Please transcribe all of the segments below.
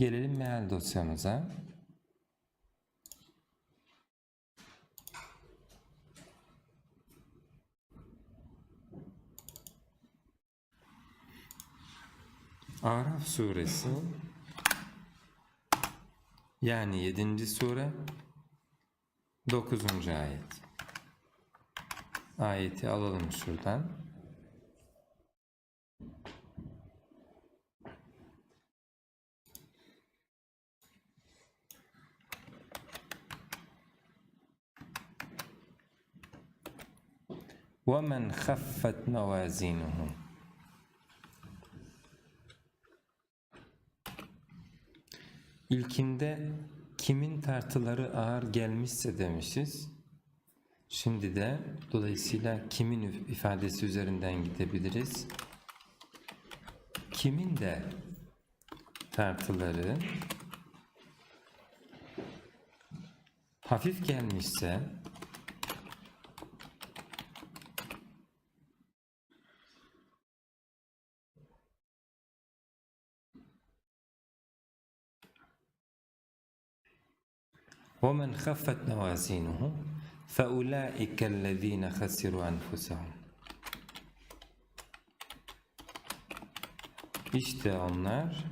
Gelelim meal dosyamıza. Araf suresi yani 7. sure 9. ayet. Ayeti alalım şuradan. وَمَنْ خَفَّتْ مَوَازِينُهُ İlkinde kimin tartıları ağır gelmişse demişiz. Şimdi de dolayısıyla kimin ifadesi üzerinden gidebiliriz. Kimin de tartıları hafif gelmişse ومن خفت موازينه فأولئك الذين خسروا أنفسهم İşte onlar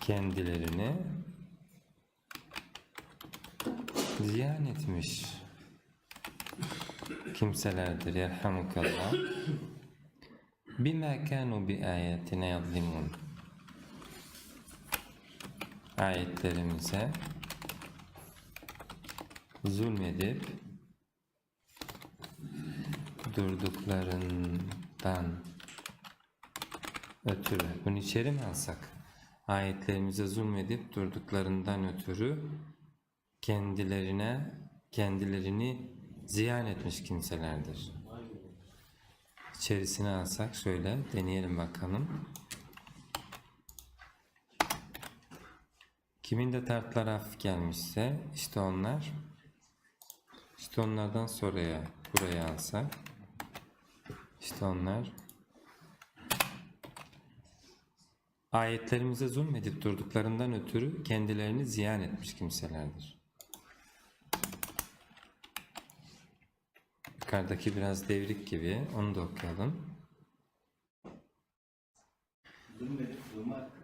kendilerini ziyan etmiş kimselerdir. Yerhamukallah. Bima kanu bi ayatina yazlimun ayetlerimize zulmedip durduklarından ötürü bunu içeri mi alsak? Ayetlerimize zulmedip durduklarından ötürü kendilerine kendilerini ziyan etmiş kimselerdir. İçerisine alsak şöyle deneyelim bakalım. Kimin de tartlar hafif gelmişse işte onlar işte onlardan sonraya buraya alsak işte onlar ayetlerimize zulmedip durduklarından ötürü kendilerini ziyan etmiş kimselerdir. Yukarıdaki biraz devrik gibi onu da okuyalım. Zulmedip durmak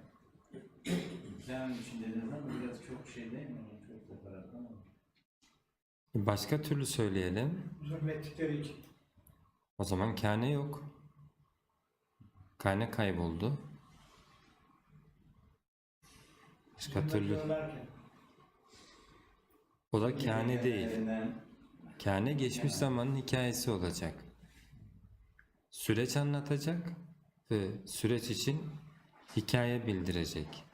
İslam ama biraz çok şey değil mi? Çok separat ama. Başka türlü söyleyelim. Zulmettikleri için. O zaman kâne yok. Kâne kayboldu. Başka türlü. O da kâne değil. Kâne geçmiş zamanın hikayesi olacak. Süreç anlatacak ve süreç için hikaye bildirecek.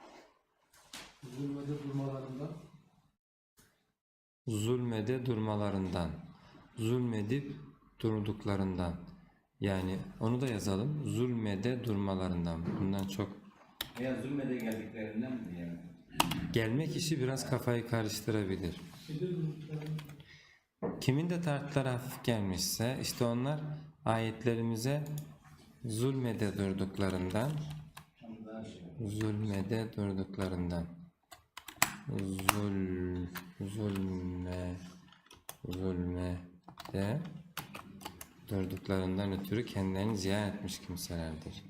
Zulmede durmalarında Zulmede durmalarından, zulmedip durduklarından. Yani onu da yazalım. Zulmede durmalarından. Bundan çok veya zulmede geldiklerinden mi diyelim? gelmek işi biraz kafayı karıştırabilir. Kimin de tartları hafif gelmişse işte onlar ayetlerimize zulmede durduklarından şey. zulmede durduklarından zul zulme zulme de durduklarından ötürü kendilerini ziyan etmiş kimselerdir.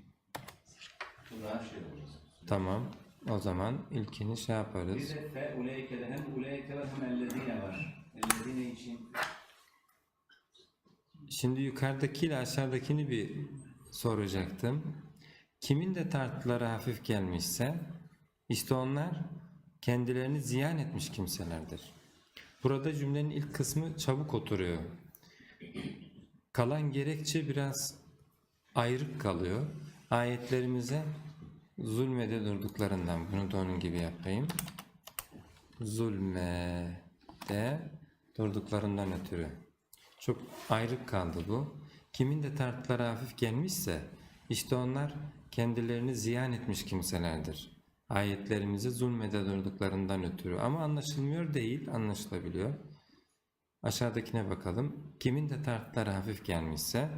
Tamam. O zaman ilkini şey Bir yaparız. de fe uleyke'de hem uleyke var hem ellezine var. Ellezine için Şimdi yukarıdakiyle aşağıdakini bir soracaktım. Kimin de tartıları hafif gelmişse işte onlar kendilerini ziyan etmiş kimselerdir. Burada cümlenin ilk kısmı çabuk oturuyor. Kalan gerekçe biraz ayrık kalıyor. Ayetlerimize zulmede durduklarından bunu da onun gibi yapayım. Zulmede durduklarından ötürü. Çok ayrık kaldı bu. Kimin de tartıları hafif gelmişse işte onlar kendilerini ziyan etmiş kimselerdir. Ayetlerimize zulmede durduklarından ötürü ama anlaşılmıyor değil, anlaşılabiliyor. Aşağıdakine bakalım. Kimin de tartıları hafif gelmişse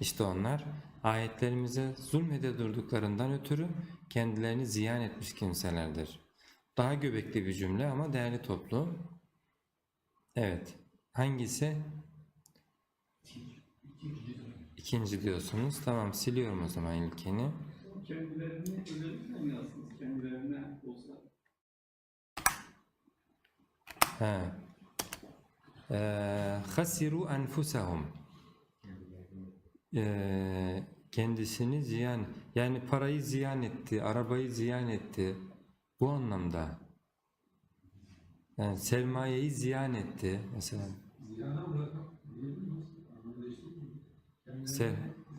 işte onlar ayetlerimize zulmede durduklarından ötürü kendilerini ziyan etmiş kimselerdir. Daha göbekli bir cümle ama değerli toplu. Evet. Hangisi? İkinci diyorsunuz. Tamam siliyorum o zaman ilkini. Kendilerini özellikle mi yazdınız? Kendilerine olsa. He. Ee, Hasiru enfusahum. Ee, kendisini ziyan yani parayı ziyan etti, arabayı ziyan etti. Bu anlamda. Yani sermayeyi ziyan etti mesela. Ziyana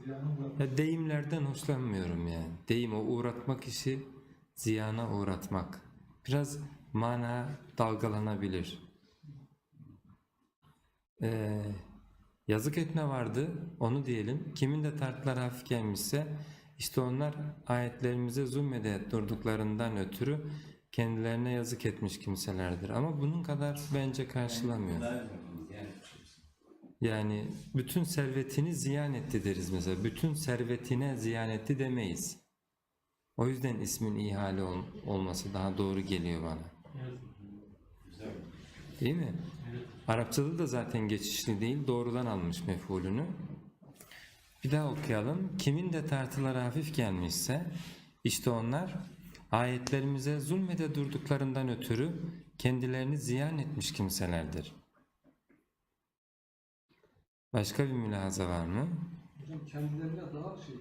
Ziyana bırakmak. Ya deyimlerden hoşlanmıyorum yani. Deyim o uğratmak işi ziyana uğratmak. Biraz mana dalgalanabilir. Ee, yazık etme vardı onu diyelim. Kimin de tartlar hafif gelmişse işte onlar ayetlerimize zulmede durduklarından ötürü kendilerine yazık etmiş kimselerdir. Ama bunun kadar bence karşılamıyor. Yani bütün servetini ziyan etti deriz mesela. Bütün servetine ziyan etti demeyiz. O yüzden ismin ihale ol- olması daha doğru geliyor bana. Güzel. Değil mi? Arapçada da zaten geçişli değil, doğrudan almış mef'ulünü. Bir daha okuyalım. Kimin de tartıları hafif gelmişse, işte onlar ayetlerimize zulmede durduklarından ötürü kendilerini ziyan etmiş kimselerdir. Başka bir mülahaza var mı? Hocam kendilerine daha şey.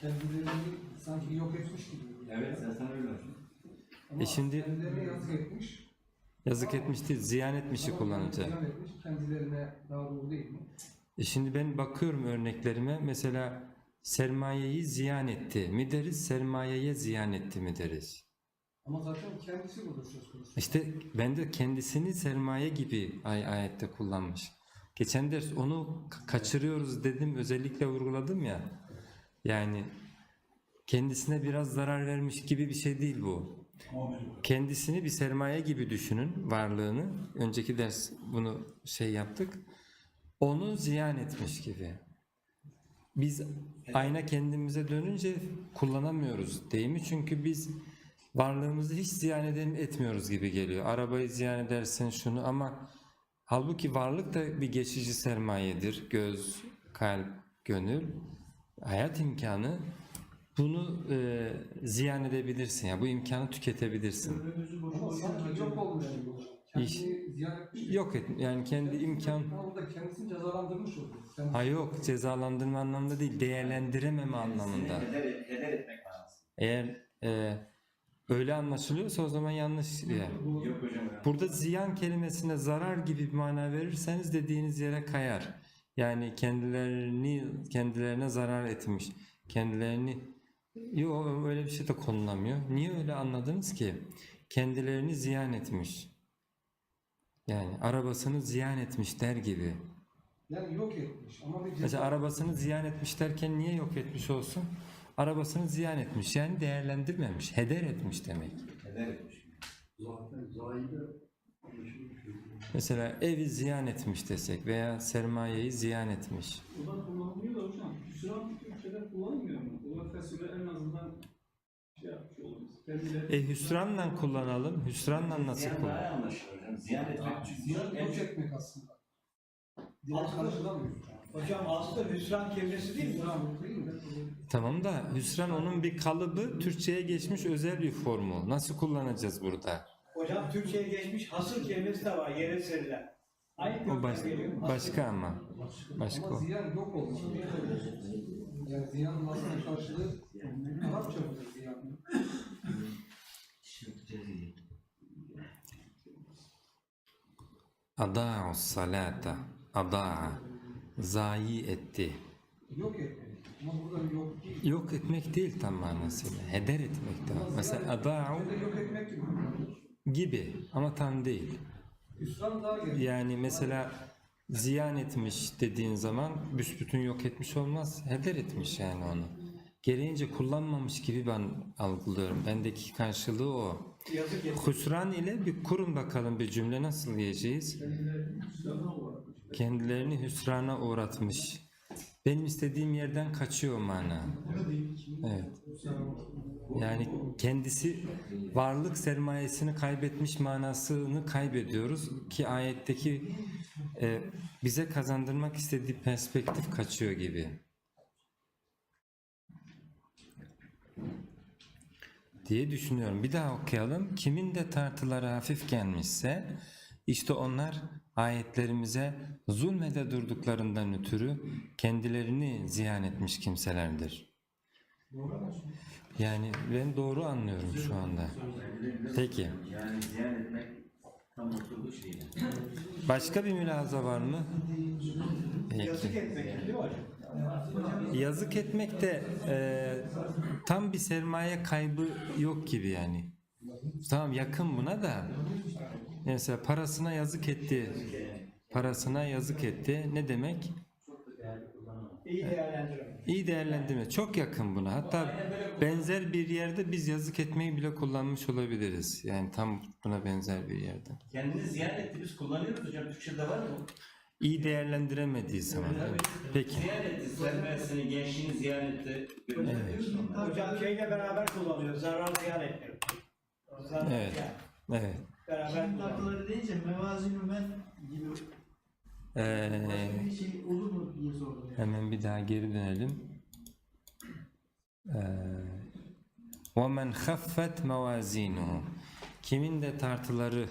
Kendilerini sanki yok etmiş gibi. Evet zaten öyle. Ama E şimdi- kendilerine yazık etmiş. Yazık etmiş değil, ziyan etmişi Ama kullanacak. ziyan etmiş, kendilerine daha doğru değil mi? E şimdi ben bakıyorum örneklerime mesela sermayeyi ziyan etti mi deriz, sermayeye ziyan etti mi deriz. Ama zaten kendisi burada söz konusu. İşte ben de kendisini sermaye gibi ay ayette kullanmış. Geçen ders onu ka- kaçırıyoruz dedim özellikle vurguladım ya. Yani kendisine biraz zarar vermiş gibi bir şey değil bu. Kendisini bir sermaye gibi düşünün varlığını. Önceki ders bunu şey yaptık. Onu ziyan etmiş gibi. Biz ayna kendimize dönünce kullanamıyoruz deyimi çünkü biz varlığımızı hiç ziyan etmiyoruz gibi geliyor. Arabayı ziyan edersin şunu ama halbuki varlık da bir geçici sermayedir. Göz, kalp, gönül, hayat imkanı. Bunu e, ziyan edebilirsin ya bu imkanı tüketebilirsin. Ömrümüzü boşuna sanki yok olmuş gibi. hocam. Kendini İş- ziyan etmiş. Yok et yani kendi imkan burada kendisini cezalandırmış oluyor. Kendisi- Ha yok cezalandırma anlamında değil değerlendirememe anlamında. Heder, heder etmek manası. Eğer e, öyle anlaşılıyorsa o zaman yanlış yani. Yok hocam. ya. Burada ziyan kelimesine zarar gibi bir mana verirseniz dediğiniz yere kayar. Yani kendilerini kendilerine zarar etmiş. Kendilerini Yok öyle bir şey de konulamıyor. Niye öyle anladınız ki? Kendilerini ziyan etmiş. Yani arabasını ziyan etmiş der gibi. Yani yok etmiş. Ama bir ceza. Mesela arabasını ziyan etmiş derken niye yok etmiş olsun? Arabasını ziyan etmiş yani değerlendirmemiş, heder etmiş demek. Heder etmiş. Zaten zahide Mesela evi ziyan etmiş desek veya sermayeyi ziyan etmiş. O da kullanılıyor da hocam. Hüsran Türkçe'de kullanılmıyor mu? Dolayısıyla en azından şey yapmış oluruz. Kendileri... E hüsranla kullanalım. Hüsranla nasıl Ziyan kullan? daha iyi anlaşılır hocam. Ziyan etmek çünkü Ziyan en çok etmek aslında. Aslında- karşılamıyor. Hocam aslında hüsran kelimesi değil mi? Hüsran değil mi? Tamam da hüsran onun bir kalıbı Türkçe'ye geçmiş özel bir formu. Nasıl kullanacağız burada? Hocam Türkçe'ye geçmiş hasıl kelimesi de var yere serilen. Aynı O baş- geliyor. Başka ama. Başka Ama ziyan yok olmuş. Yani ziyanın aslında karşılığı Arapça mıdır ziyan? Ada'u salata. Ada'a. Zayi etti. Yok etmek. Ama burada yok değil. Yok etmek değil tam manasıyla. Heder etmek de. Mesela ada'u yok etmek gibi. Gibi ama tam değil. Hüsran daha geliyor. Yani mesela ziyan etmiş dediğin zaman büsbütün yok etmiş olmaz. Heder etmiş yani onu. Gereğince kullanmamış gibi ben algılıyorum. Bendeki karşılığı o. Husran ile bir kurun bakalım bir cümle nasıl diyeceğiz? Kendilerini hüsrana uğratmış. Benim istediğim yerden kaçıyor mana. Evet. Yani kendisi varlık sermayesini kaybetmiş manasını kaybediyoruz ki ayetteki e, bize kazandırmak istediği perspektif kaçıyor gibi. diye düşünüyorum. Bir daha okuyalım. Kimin de tartıları hafif gelmişse işte onlar ayetlerimize zulmede durduklarından ötürü kendilerini ziyan etmiş kimselerdir. Yani ben doğru anlıyorum şu anda. Peki. Etmek. Başka bir mülahaza var mı? Yazık Peki. etmek mi hocam? Yazık etmek de e, tam bir sermaye kaybı yok gibi yani. Tamam yakın buna da. Mesela parasına yazık etti. Parasına yazık etti. Ne demek? İyi değerlendirelim. İyi değerlendirme. Çok yakın buna. Hatta benzer bir yerde biz yazık etmeyi bile kullanmış olabiliriz. Yani tam buna benzer bir yerde. Kendini ziyan etti biz kullanıyoruz hocam. Türkçe'de var mı? İyi değerlendiremediği zaman. evet. Peki. Ziyan etti. Sermayesini, gençliğini ziyan etti. Evet. Hocam şeyle beraber kullanıyor. Zarar ziyan etmiyor. Zarar Evet. ziyan. Evet Beraber Şimdi kullanıyor. tatlıları deyince mevazin men gibi Ee, başka bir şey olur mu diye sordum. Yani. Hemen bir daha geri dönelim. Ee, وَمَنْ خَفَّتْ مَوَازِينُهُ Kimin de tartıları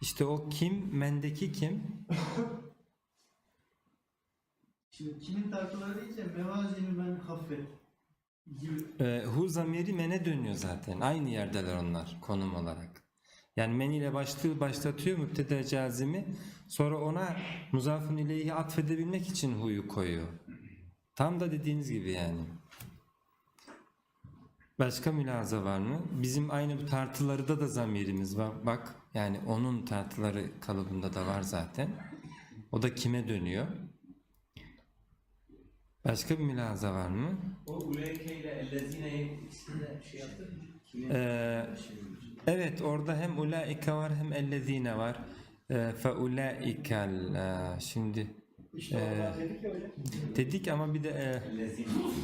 işte o kim? Mendeki kim? Şimdi kimin tatlıları deyince mevazin men haffet gibi. Ee, hu zamiri mene dönüyor zaten. Aynı yerdeler onlar konum olarak. Yani men ile başlığı başlatıyor müpteda cazimi. Sonra ona muzafın ileyhi atfedebilmek için hu'yu koyuyor. Tam da dediğiniz gibi yani. Başka mülaza var mı? Bizim aynı bu tartılarda da zamirimiz var. Bak yani onun tartıları kalıbında da var zaten. O da kime dönüyor? Başka bir mülaza var mı? O uleyke ile ellezine ikisinde şey yaptı? Kimin Ee, Evet orada hem ulaika var hem ellezine var. Ee, fe ulaikel e, şimdi İşte oradan dedik ya dedik ama bir de e,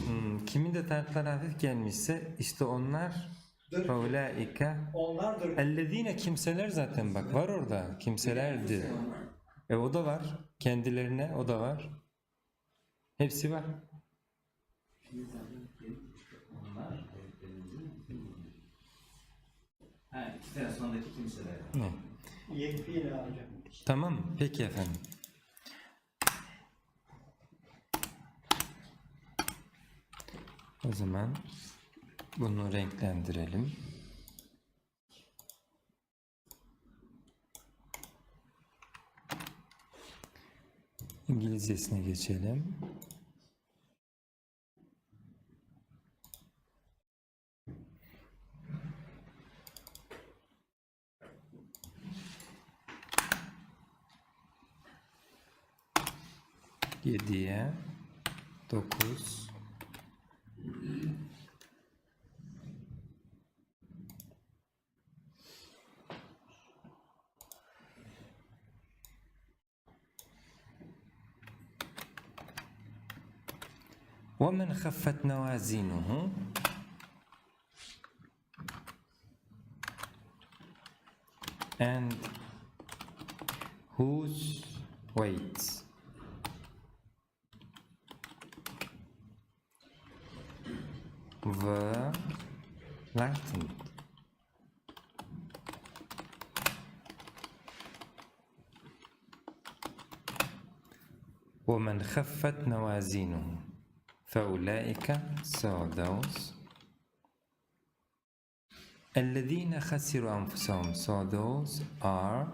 hmm, kimin de tartlar hafif gelmişse işte onlar fe ulaika Onlardır. ellezine kimseler zaten bak var orada kimselerdi. E o da var kendilerine o da var. Hepsi var. Onlar Ha, iki tane sondaki kimseler. Ne? Yekfiyle hocam. Tamam mı? Peki efendim. O zaman bunu renklendirelim. İngilizcesine geçelim. Yediye dokuz ومن خفت موازينه and whose weight lightened. ومن خفت موازينه فأولئك those الذين خسروا أنفسهم so those are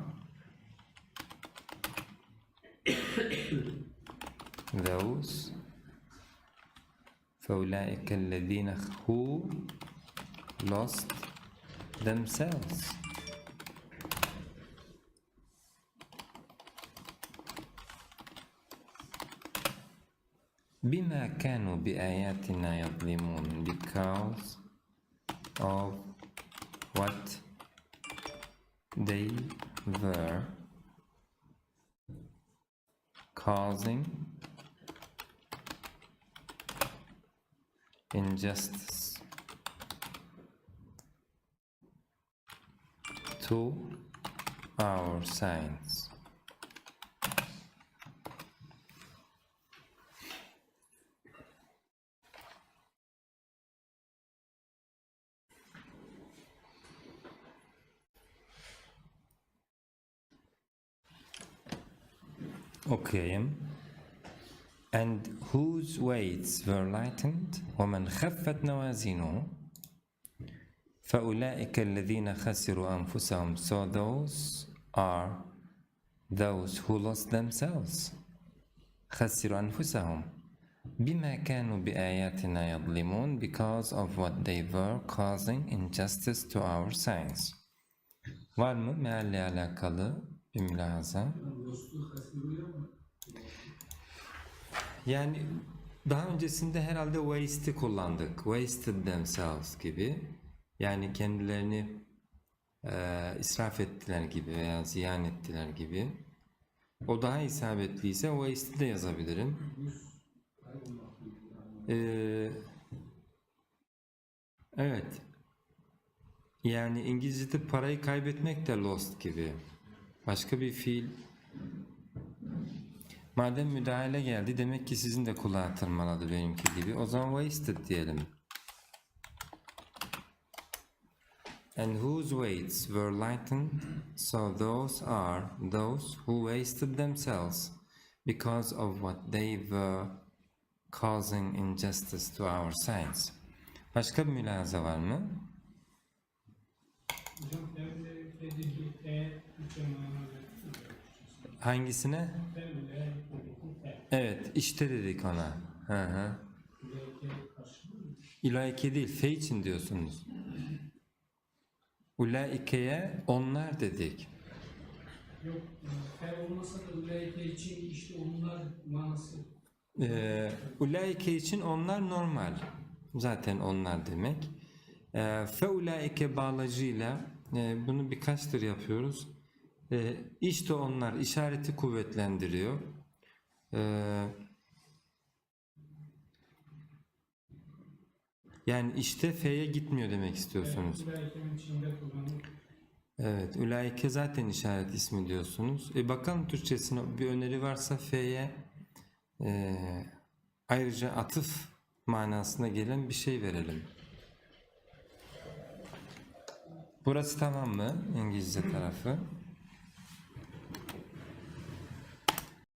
those فأولئك الذين who lost themselves بما كانوا بآياتنا يظلمون because of what they were causing injustice to our science. Okuyayım And whose weights were lightened ومن خفت موازينه فأولئك الذين خسروا أنفسهم so those are those who lost themselves خسروا أنفسهم بما كانوا بآياتنا يظلمون because of what they were causing injustice to our science Var mı mealle alakalı bir mülahaza? Yani Lost'u kastediyor ama Yani daha öncesinde herhalde waste'i kullandık. Wasted themselves gibi. Yani kendilerini eee israf ettiler gibi veya ziyan ettiler gibi. O daha isabetliyse waste'i de yazabilirim. Eee, evet. Yani İngilizce'de parayı kaybetmek de lost gibi. Başka bir fiil Madem müdahale geldi demek ki sizin de kulağa tırmaladı benimki gibi. O zaman wasted diyelim. And whose weights were lightened, so those are those who wasted themselves because of what they were causing injustice to our science. Başka bir mülahaza var mı? Hangisine? Evet, işte dedik ona. Hı hı. İlaike değil, fe için diyorsunuz. Ulaike'ye onlar dedik. yok. Fer olmasa da ulaike için işte onlar manası. Ee, ulaike için onlar normal. Zaten onlar demek. Ee, fe ulaike bağlacıyla e, bunu birkaçtır yapıyoruz. Ee, işte onlar işareti kuvvetlendiriyor. Ee, yani işte fe'ye gitmiyor demek istiyorsunuz. Evet, ulaike zaten işaret ismi diyorsunuz. E bakalım Türkçesine bir öneri varsa F'ye e, ayrıca atıf manasına gelen bir şey verelim. Burası tamam mı? İngilizce tarafı.